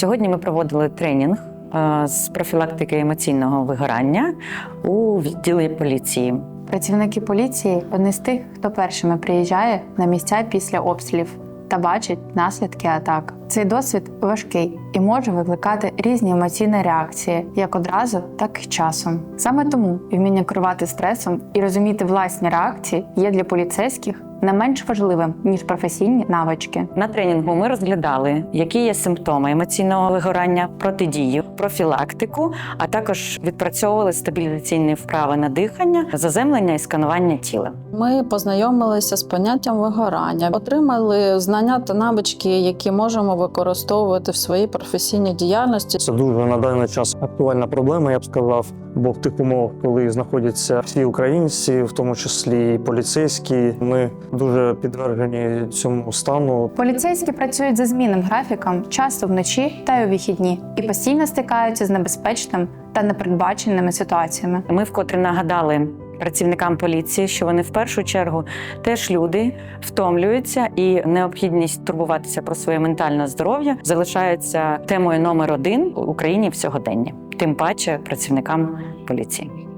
Сьогодні ми проводили тренінг е, з профілактики емоційного вигорання у відділі поліції. Працівники поліції одні з тих, хто першими приїжджає на місця після обстрілів та бачить наслідки атак. Цей досвід важкий і може викликати різні емоційні реакції, як одразу, так і часом. Саме тому вміння керувати стресом і розуміти власні реакції є для поліцейських не менш важливим ніж професійні навички. На тренінгу ми розглядали, які є симптоми емоційного вигорання, протидію, профілактику, а також відпрацьовували стабілізаційні вправи на дихання, заземлення і сканування тіла. Ми познайомилися з поняттям вигорання, отримали знання та навички, які можемо використовувати в своїй професійній діяльності. Це дуже на даний час актуальна проблема, я б сказав. Бо в тих умовах, коли знаходяться всі українці, в тому числі і поліцейські, ми дуже підтверджені цьому стану. Поліцейські працюють за змінним графіком, часто вночі та й у вихідні, і постійно стикаються з небезпечним та непередбаченими ситуаціями. Ми вкотре нагадали працівникам поліції, що вони в першу чергу теж люди втомлюються, і необхідність турбуватися про своє ментальне здоров'я залишається темою номер один в Україні в сьогоденні, тим паче працівникам поліції.